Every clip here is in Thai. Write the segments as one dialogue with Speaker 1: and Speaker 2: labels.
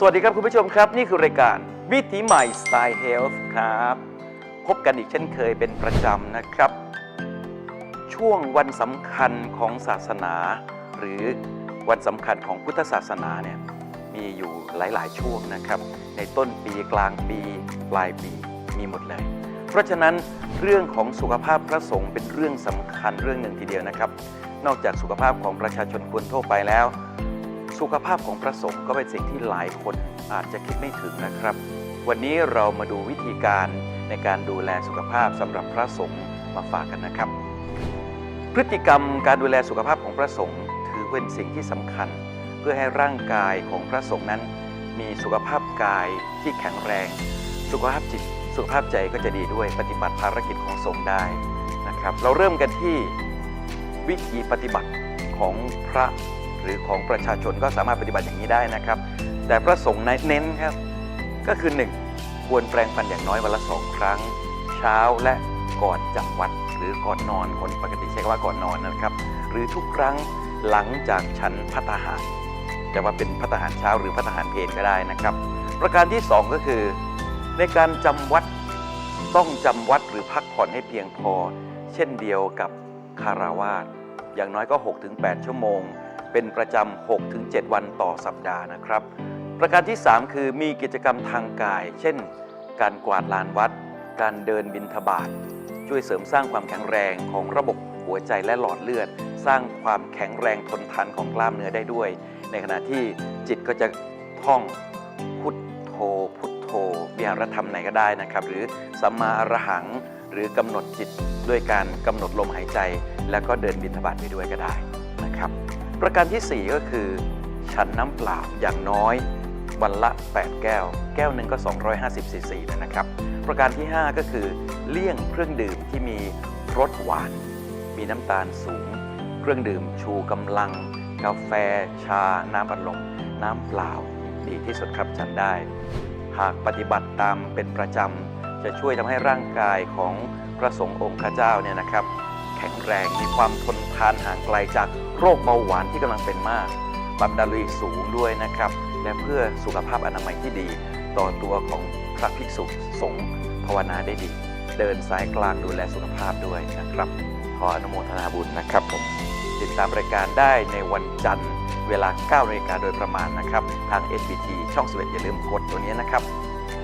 Speaker 1: สวัสดีครับคุณผู้ชมครับ นี่คือรายการวิถีใหม่สไตล์เฮลท์ครับ พบกันอีกเช่นเคยเป็นประจำนะครับ ช่วงวันสำคัญของศาสนา หรือวันสำคัญของพุทธศาสนาเนี่ยมีอยู่หลาย ๆ ช่วงนะครับ ในต้นปีกลางปีปลายปีมีหมดเลย เพราะฉะนั้นเรื่องของสุขภาพพระสงฆ์เป็นเรื่องสำคัญเรื่องหนึ่งทีเดียวนะครับ นอกจากสุขภาพของประชาชนคนทั่วไปแล้ว สุขภาพของพระสงฆ์ก็เป็นสิ่งที่หลายคนอาจจะคิดไม่ถึงนะครับ วันนี้เรามาดูวิธีการในการดูแลสุขภาพสำหรับพระสงฆ์มาฝากกันนะครับ พฤติกรรมการดูแลสุขภาพของพระสงฆ์ถือเป็นสิ่งที่สำคัญ เพื่อให้ร่างกายของพระสงฆ์นั้น มีสุขภาพกายที่แข็งแรง สุขภาพจิต สุขภาพใจก็จะดีด้วยปฏิบัติภารกิจของสงฆ์ได้นะครับ เราเริ่มกันที่วิธีปฏิบัติของพระ หรือของประชาชนก็สามารถปฏิบัติอย่างนี้ได้นะครับ แต่พระสงฆ์เน้นครับ ก็คือ 1. ควรแปรงฟันอย่างน้อยวันละสองครั้ง เช้าและก่อนจำวัดหรือก่อนนอนคนปกติใช้คำว่าก่อนนอนนะครับ หรือทุกครั้งหลังจากฉันพัตหารจะว่าเป็นพัตหารเช้าหรือพัตหารเพลก็ได้นะครับ ประการที่ 2 ก็คือ ในการจำวัดต้องจำวัดหรือพักผ่อนให้เพียงพอ เช่นเดียวกับคาราวาสอย่างน้อยก็ 6-8 ชั่วโมง เป็นประจำ 6-7 วันต่อสัปดาห์นะครับ ประการที่ 3 คือมีกิจกรรมทางกาย เช่น การกวาดลานวัด การเดินบินทบาทช่วยเสริมสร้างความแข็งแรงของระบบหัวใจและหลอดเลือด สร้างความแข็งแรงทนทานของกล้ามเนื้อได้ด้วย ในขณะที่จิตก็จะท่องพุทโธพุทโธวิหารธรรมไหนก็ได้นะครับ หรือสัมมาอรหัง หรือกำหนดจิตด้วยการกำหนดลมหายใจ แล้วก็เดินบิณฑบาตไปด้วยก็ได้นะครับ ประการทีสี่ 4 ก็คือ ฉันน้ำเปล่าอย่างน้อยวันละ 8 แก้ว แก้วหนึ่งก็ 250ซีซีนะครับ ประการที่ 5 ก็คือเลี่ยงเครื่องดื่มที่มีรสหวาน มีน้ำตาลสูง เครื่องดื่มชูกำลัง กาแฟ ชา น้ำอัดลมน้ำเปล่า ดีที่สุดครับฉันได้ หากปฏิบัติตามเป็นประจำ จะช่วยทำให้ร่างกายของพระสงฆ์องค์ข้าเจ้าเนี่ยนะครับ ข็งแรง มีความทนทานห่างไกลจากโรคเบาหวานที่กำลังเป็นมากความดันโลหิตสูงด้วยนะครับ และเพื่อสุขภาพอนามัยที่ดี ต่อตัวของพระภิกษุสงฆ์ภาวนาได้ดี เดินสายกลางดูแลสุขภาพด้วยนะครับ ขออนุโมทนาบุญนะครับผมติดตามรายการได้ในวันจันทร์เวลา9นาฬิกาโดยประมาณนะครับ ทาง SBT ช่อง 11 อย่าลืมกดตัวนี้นะครับ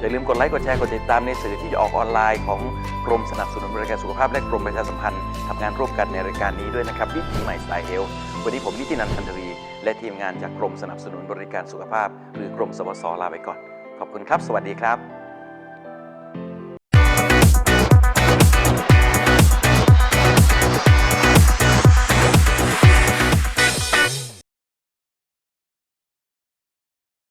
Speaker 1: อย่าลืมกดไลค์กดแชร์กดติดตามในสื่อที่จะออกออนไลน์ของกรมสนับสนุนบริการสุขภาพและกรมประชาสัมพันธ์ทำงานร่วมกันในรายการนี้ด้วยนะครับวิถีใหม่สไตล์เฮลวันนี้ผมนิตินันท์พันธวีและทีมงานจากกรมสนับสนุนบริการสุขภาพ หรือกรมสวสลาไปก่อน ขอบคุณครับ สวัสดีครับ